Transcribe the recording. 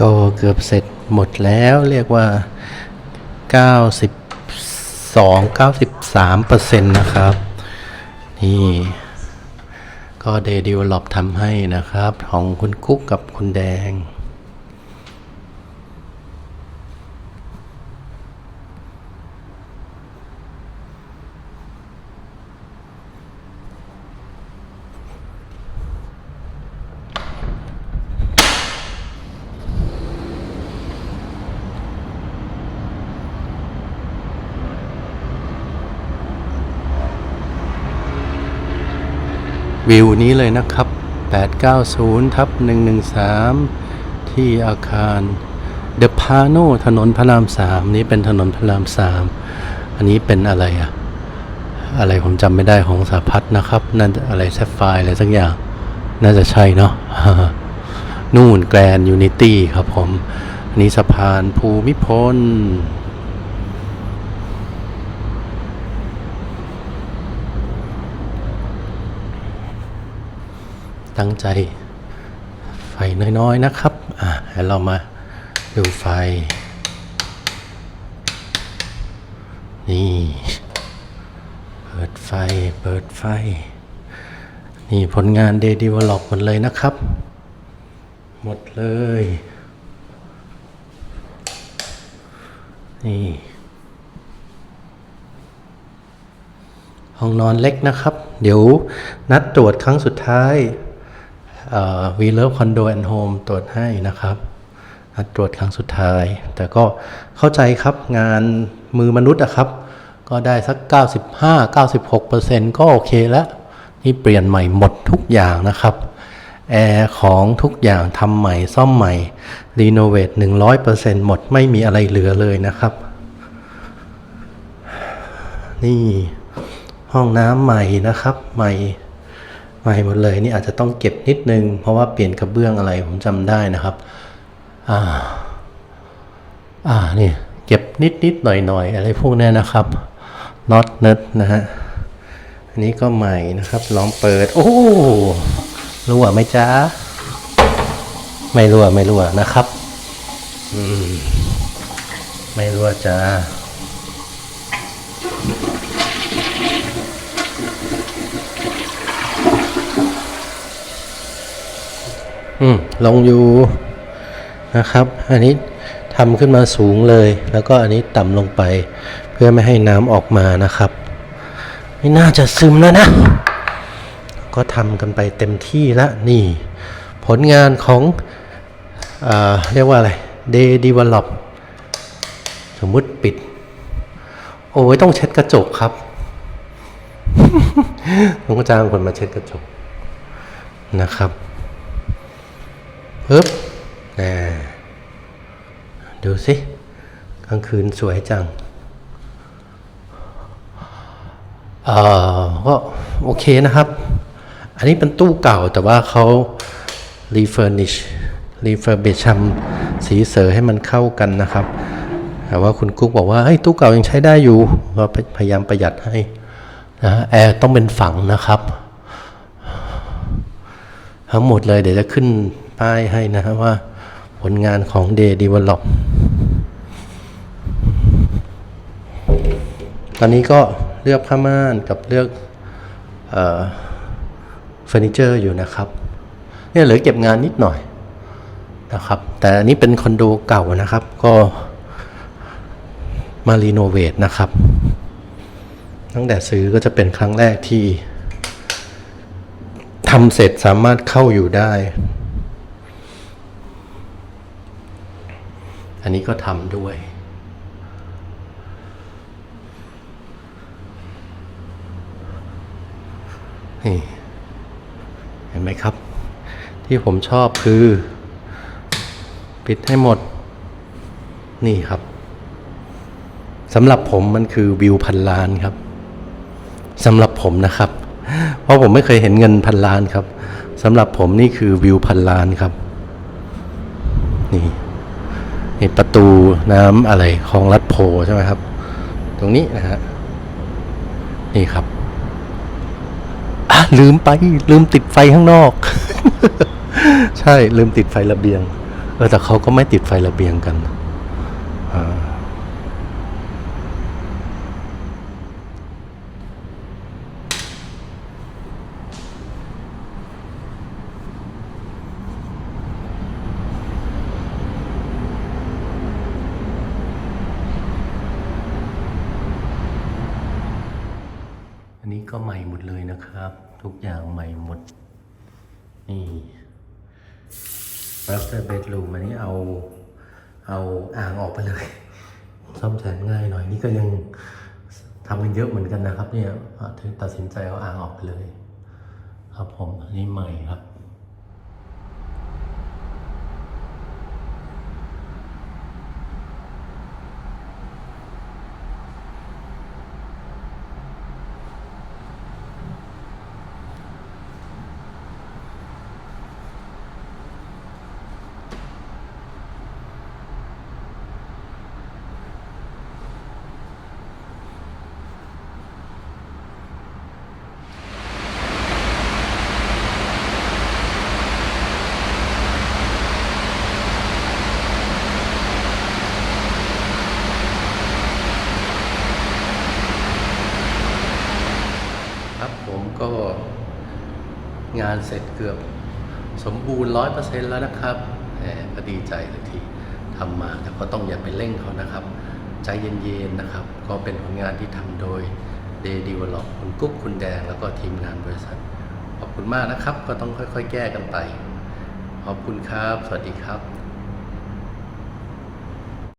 ก็เกือบเสร็จหมดแล้วเรียกว่า 92 93เปอร์เซ็นต์นะครับ นี่ ก็เดดิวลอปทำให้นะครับ ของคุณกุ๊กกับคุณแดง วิวนี้เลยนะครับ 890ทับ113 ที่อาคารเดอะพาโนถนนพระรามสามนี้เป็นถนนพระรามสามอันนี้เป็นอะไรอะอะไรผมจำไม่ได้ของสาพัฒนะครับ นั่นอะไรแซฟไฟอะไรสักอย่าง น่าจะใช่เนาะนู่นแกรนยูนิตี้ครับผม อันนี้สะพานภูมิพล ตั้งใจ ไฟน้อยๆนะครับ อะให้เรามาดูไฟ นี่ เปิดไฟ เปิดไฟ นี่ผลงาน Day Develop หมดเลยนะครับ หมดเลย นี่ ห้องนอนเล็กนะครับ เดี๋ยวนัดตรวจครั้งสุดท้าย วีเล v คอนโดแอนด์โฮมตรวจให้นะครับตรวจครั้งสุดท้าย แต่ก็เข้าใจครับงานมือมนุษย์อะครับ ก็ได้สัก 95-96%ก็โอเคแล้ว นี่เปลี่ยนใหม่หมดทุกอย่างนะครับ แอร์ของทุกอย่างทำใหม่ซ่อมใหม่ รีโนเวท 100%หมดไม่มีอะไรเหลือเลยนะครับ นี่ห้องน้ำใหม่นะครับใหม่ หม่หมดเลยนี่อาจจะต้องเก็บนิดนึง เพราะว่าเปลี่ยนกระเบื้องอะไรผมจำได้นะครับ อ่า อ่านี่เก็บนิดนิดหน่อยหน่อยอะไรพวกนี้นะครับน็อตเนิร์ดนะฮะอันนี้ก็ใหม่นะครับ ลองเปิด โอ้รั่วไหมจ๊ะไม่รั่วไม่รั่วนะครับ อืม ไม่รั่วจ้า ลงอยู่นะครับ อันนี้ทำขึ้นมาสูงเลย แล้วก็อันนี้ต่ำลงไป เพื่อไม่ให้น้ำออกมานะครับ ไม่น่าจะซึมแล้วนะ ก็ทำกันไปเต็มที่ล้วนี่ ผลงานของเออเรียกว่าอะไร Day Develop สมมุติปิด โอ้ยต้องเช็ดกระจกครับผมก็จ้างคนมาเช็ดกระจกนะครับ ปึ๊บนะดูสิกลางคืนสวยจังเอ่อก็โอเคนะครับ อันนี้เป็นตู้เก่าแต่ว่าเขา refurnish refurbish ทำสีเสอให้มันเข้ากันนะครับ แต่ว่าคุณกุ๊กบอกว่าเฮ้ยตู้เก่ายังใช้ได้อยู่ก็พยายามประหยัดให้นะแอร์ต้องเป็นฝังนะครับ ทั้งหมดเลยเดี๋ยวจะขึ้น ป้ายให้นะฮะว่าผลงานของ Day Develop ตอนนี้ก็เลือกผ้าม่านกับเลือกเอ่อเฟอร์นิเจอร์อยู่นะครับเนี่ยเหลือเก็บงานนิดหน่อยนะครับ แต่อันนี้เป็นคอนโดเก่านะครับ ก็มารีโนเวทนะครับ ตั้งแต่ซื้อก็จะเป็นครั้งแรกที่ทำเสร็จสามารถเข้าอยู่ได้ อันนี้ก็ทำด้วย นี่เห็นไหมครับ ที่ผมชอบคือ ปิดให้หมด นี่ครับสำหรับผมมันคือวิวพันล้านครับสำหรับผมนะครับ เพราะผมไม่เคยเห็นเงินพันล้านครับสำหรับผมนี่คือวิวพันล้านครับ นี่ นี่ประตูน้ำอะไรคลองลัดโพใช่ไหมครับ ตรงนี้นะฮะนี่ครับอะลืมไปลืมติดไฟข้างนอก ใช่ลืมติดไฟระเบียงเออแต่เขาก็ไม่ติดไฟระเบียงกัน ก็ใหม่หมดเลยนะครับ ทุกอย่างใหม่หมด นี่ master bedroom อันนี้เอาเอาอ่างออกไปเลย ซ่อมแซมง่ายหน่อยนี่ก็ยังทำกันเยอะเหมือนกันนะครับ เนี่ยถึงตัดสินใจเอาอ่างออกไปเลย ครับผมอันนี้ใหม่ครับ ครับผม ก็งานเสร็จเกือบสมบูรณ์ร้อยเปอร์เซ็นต์แล้วนะครับแหมก็ดีใจเลยทีทำมาแต่ก็ต้องอย่าไปเร่งเขานะครับ ใจเย็นๆนะครับ ก็เป็นผลงานที่ทำโดย Day Develop คุณกุ๊กคุณแดงแล้วก็ทีมงานบริษัท ขอบคุณมากนะครับ ก็ต้องค่อยๆ แก้กันไป ขอบคุณครับ สวัสดีครับ